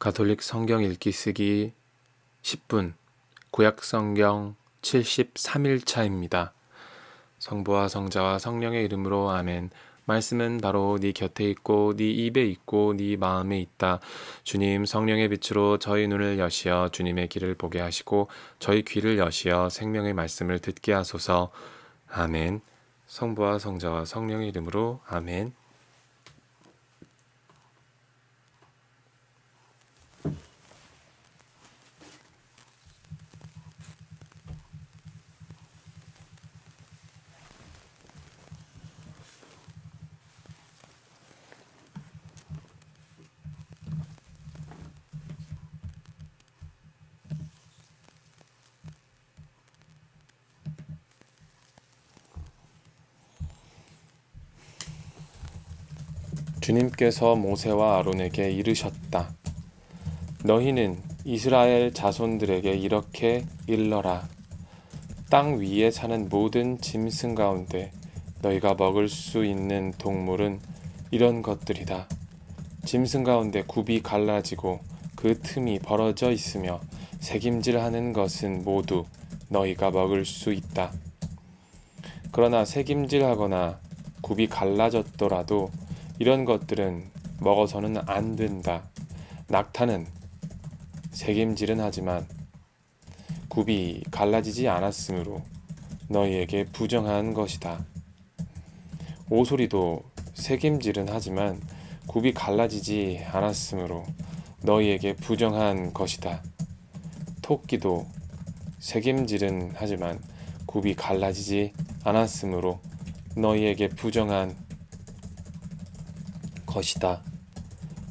가톨릭 성경 읽기 쓰기 10분 구약 성경 73일차입니다. 성부와 성자와 성령의 이름으로 아멘. 말씀은 바로 네 곁에 있고 네 입에 있고 네 마음에 있다. 주님 성령의 빛으로 저희 눈을 여시어 주님의 길을 보게 하시고 저희 귀를 여시어 생명의 말씀을 듣게 하소서. 아멘. 성부와 성자와 성령의 이름으로 아멘. 주님께서 모세와 아론에게 이르셨다. 너희는 이스라엘 자손들에게 이렇게 일러라. 땅 위에 사는 모든 짐승 가운데 너희가 먹을 수 있는 동물은 이런 것들이다. 짐승 가운데 굽이 갈라지고 그 틈이 벌어져 있으며 새김질하는 것은 모두 너희가 먹을 수 있다. 그러나 새김질하거나 굽이 갈라졌더라도 이런 것들은 먹어서는 안 된다. 낙타는 새김질은 하지만 굽이 갈라지지 않았으므로 너희에게 부정한 것이다. 오소리도 새김질은 하지만 굽이 갈라지지 않았으므로 너희에게 부정한 것이다. 토끼도 새김질은 하지만 굽이 갈라지지 않았으므로 너희에게 부정한 것이다.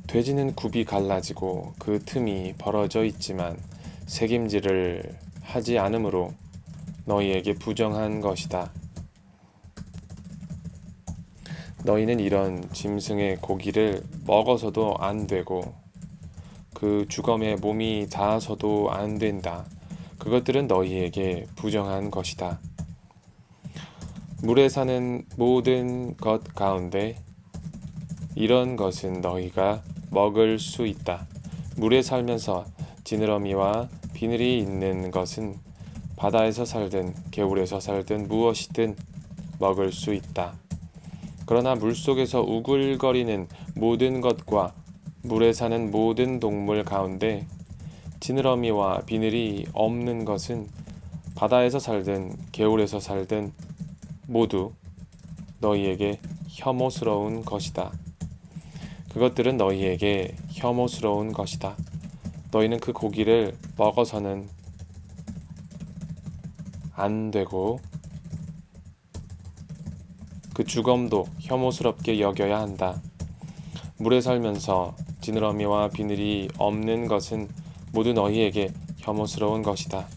돼지는 굽이 갈라지고 그 틈이 벌어져 있지만 새김질을 하지 않으므로 너희에게 부정한 것이다. 너희는 이런 짐승의 고기를 먹어서도 안 되고 그 주검에 몸이 닿아서도 안 된다. 그것들은 너희에게 부정한 것이다. 물에 사는 모든 것 가운데 이런 것은 너희가 먹을 수 있다. 물에 살면서 지느러미와 비늘이 있는 것은 바다에서 살든 개울에서 살든 무엇이든 먹을 수 있다. 그러나 물 속에서 우글거리는 모든 것과 물에 사는 모든 동물 가운데 지느러미와 비늘이 없는 것은 바다에서 살든 개울에서 살든 모두 너희에게 혐오스러운 것이다. 그것들은 너희에게 혐오스러운 것이다. 너희는 그 고기를 먹어서는 안 되고 그 주검도 혐오스럽게 여겨야 한다. 물에 살면서 지느러미와 비늘이 없는 것은 모두 너희에게 혐오스러운 것이다.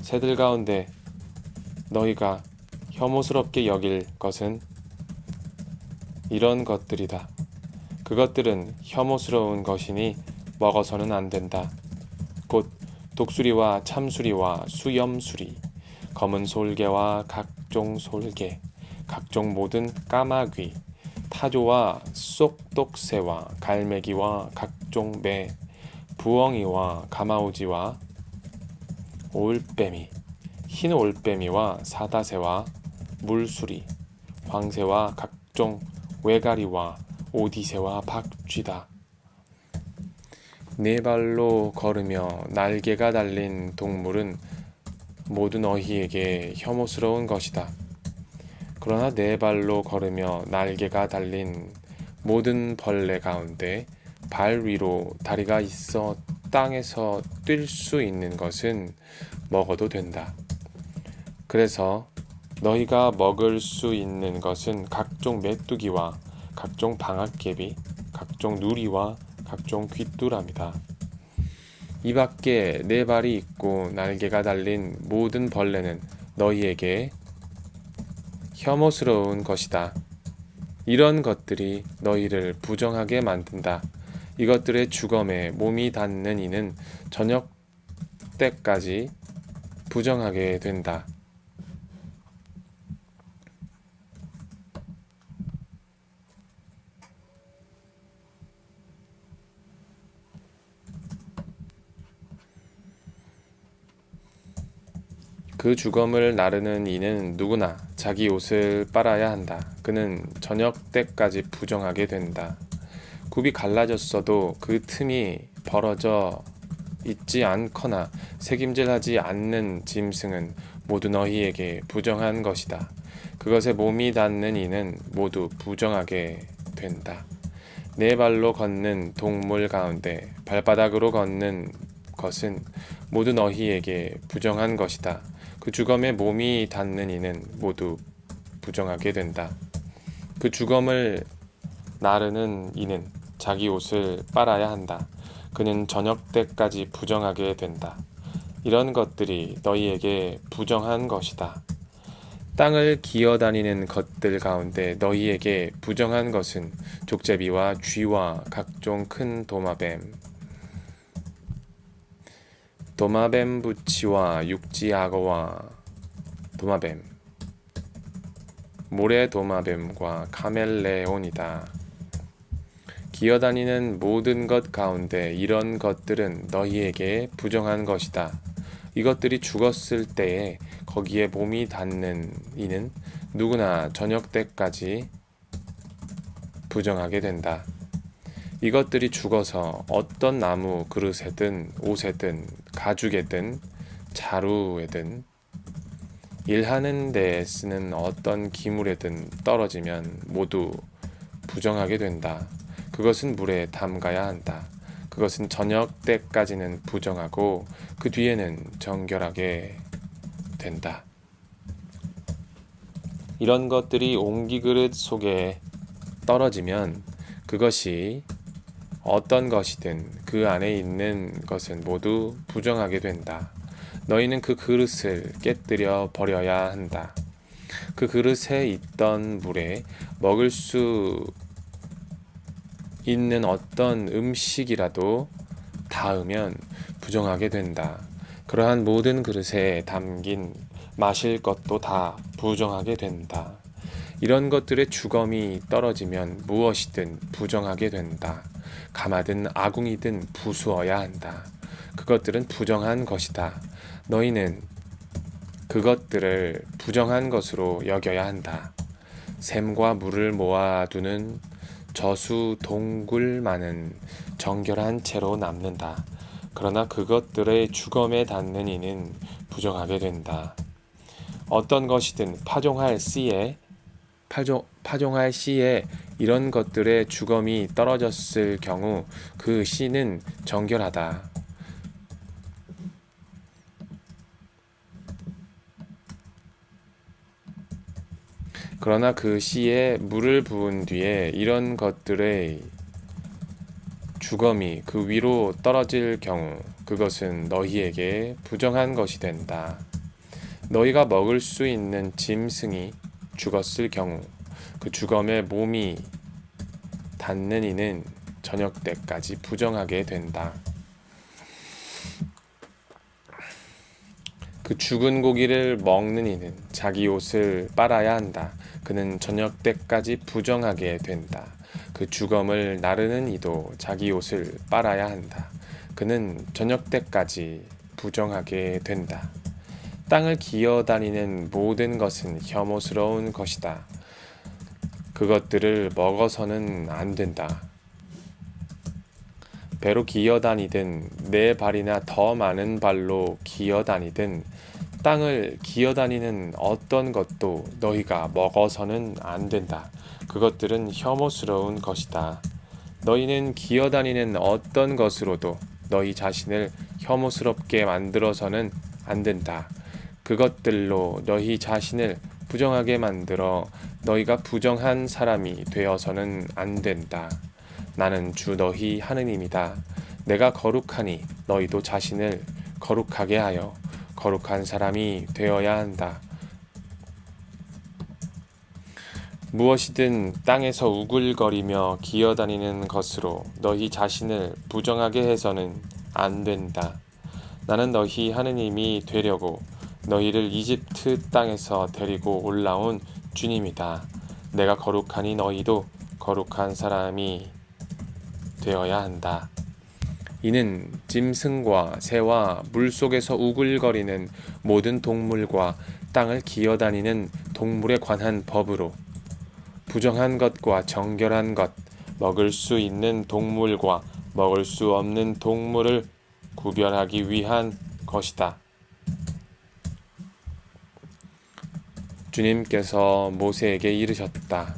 새들 가운데 너희가 혐오스럽게 여길 것은 이런 것들이다. 그것들은 혐오스러운 것이니 먹어서는 안 된다. 곧 독수리와 참수리와 수염수리, 검은 솔개와 각종 솔개, 각종 모든 까마귀, 타조와 쏙독새와 갈매기와 각종 매, 부엉이와 가마우지와 올빼미, 흰 올빼미와 사다새와 물수리, 황새와 각종 외가리와 오디세와 박쥐다. 네 발로 걸으며 날개가 달린 동물은 모두 너희에게 혐오스러운 것이다. 그러나 네 발로 걸으며 날개가 달린 모든 벌레 가운데 발 위로 다리가 있어 땅에서 뛸 수 있는 것은 먹어도 된다. 그래서 너희가 먹을 수 있는 것은 각종 메뚜기와 각종 방앗개비, 각종 누리와 각종 귀뚜라미다. 이 밖에 네 발이 있고 날개가 달린 모든 벌레는 너희에게 혐오스러운 것이다. 이런 것들이 너희를 부정하게 만든다. 이것들의 주검에 몸이 닿는 이는 저녁 때까지 부정하게 된다. 그 주검을 나르는 이는 누구나 자기 옷을 빨아야 한다. 그는 저녁 때까지 부정하게 된다. 굽이 갈라졌어도 그 틈이 벌어져 있지 않거나 색임질하지 않는 짐승은 모두 너희에게 부정한 것이다. 그것에 몸이 닿는 이는 모두 부정하게 된다. 네 발로 걷는 동물 가운데 발바닥으로 걷는 것은 모두 너희에게 부정한 것이다. 그 주검에 몸이 닿는 이는 모두 부정하게 된다. 그 주검을 나르는 이는 자기 옷을 빨아야 한다. 그는 저녁 때까지 부정하게 된다. 이런 것들이 너희에게 부정한 것이다. 땅을 기어다니는 것들 가운데 너희에게 부정한 것은 족제비와 쥐와 각종 큰 도마뱀, 도마뱀 부치와 육지 악어와 도마뱀, 모래 도마뱀과 카멜레온이다. 기어다니는 모든 것 가운데 이런 것들은 너희에게 부정한 것이다. 이것들이 죽었을 때에 거기에 몸이 닿는 이는 누구나 저녁 때까지 부정하게 된다. 이것들이 죽어서 어떤 나무 그릇에든 옷에든 가죽에든 자루에든 일하는 데에 쓰는 어떤 기물에든 떨어지면 모두 부정하게 된다. 그것은 물에 담가야 한다. 그것은 저녁 때까지는 부정하고 그 뒤에는 정결하게 된다. 이런 것들이 옹기 그릇 속에 떨어지면 그것이 어떤 것이든 그 안에 있는 것은 모두 부정하게 된다. 너희는 그 그릇을 깨뜨려 버려야 한다. 그 그릇에 있던 물에 먹을 수 있는 어떤 음식이라도 닿으면 부정하게 된다. 그러한 모든 그릇에 담긴 마실 것도 다 부정하게 된다. 이런 것들의 주검이 떨어지면 무엇이든 부정하게 된다. 가마든 아궁이든 부수어야 한다. 그것들은 부정한 것이다. 너희는 그것들을 부정한 것으로 여겨야 한다. 샘과 물을 모아두는 저수 동굴만은 정결한 채로 남는다. 그러나 그것들의 주검에 닿는 이는 부정하게 된다. 어떤 것이든 파종할 씨에 파종, 파종할 씨에 이런 것들의 주검이 떨어졌을 경우 그 씨는 정결하다. 그러나 그 씨에 물을 부은 뒤에 이런 것들의 주검이 그 위로 떨어질 경우 그것은 너희에게 부정한 것이 된다. 너희가 먹을 수 있는 짐승이 죽었을 경우 그 주검에 몸이 닿는 이는 저녁 때까지 부정하게 된다. 그 죽은 고기를 먹는 이는 자기 옷을 빨아야 한다. 그는 저녁 때까지 부정하게 된다. 그 주검을 나르는 이도 자기 옷을 빨아야 한다. 그는 저녁 때까지 부정하게 된다. 땅을 기어 다니는 모든 것은 혐오스러운 것이다. 그것들을 먹어서는 안 된다. 배로 기어다니든 네 발이나 더 많은 발로 기어다니든 땅을 기어다니는 어떤 것도 너희가 먹어서는 안 된다. 그것들은 혐오스러운 것이다. 너희는 기어다니는 어떤 것으로도 너희 자신을 혐오스럽게 만들어서는 안 된다. 그것들로 너희 자신을 부정하게 만들어 너희가 부정한 사람이 되어서는 안 된다. 나는 주 너희 하느님이다. 내가 거룩하니 너희도 자신을 거룩하게 하여 거룩한 사람이 되어야 한다. 무엇이든 땅에서 우글거리며 기어다니는 것으로 너희 자신을 부정하게 해서는 안 된다. 나는 너희 하느님이 되려고 너희를 이집트 땅에서 데리고 올라온 주님이다. 내가 거룩하니 너희도 거룩한 사람이 되어야 한다. 이는 짐승과 새와 물 속에서 우글거리는 모든 동물과 땅을 기어다니는 동물에 관한 법으로 부정한 것과 정결한 것, 먹을 수 있는 동물과 먹을 수 없는 동물을 구별하기 위한 것이다. 주님께서 모세에게 이르셨다.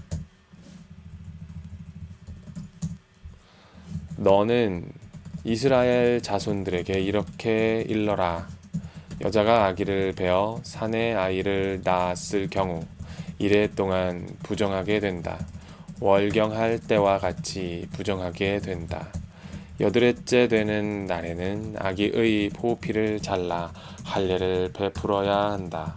너는 이스라엘 자손들에게 이렇게 일러라. 여자가 아기를 베어 산에 아이를 낳았을 경우 이래 동안 부정하게 된다. 월경할 때와 같이 부정하게 된다. 여드레째 되는 날에는 아기의 포피를 잘라 할례를 베풀어야 한다.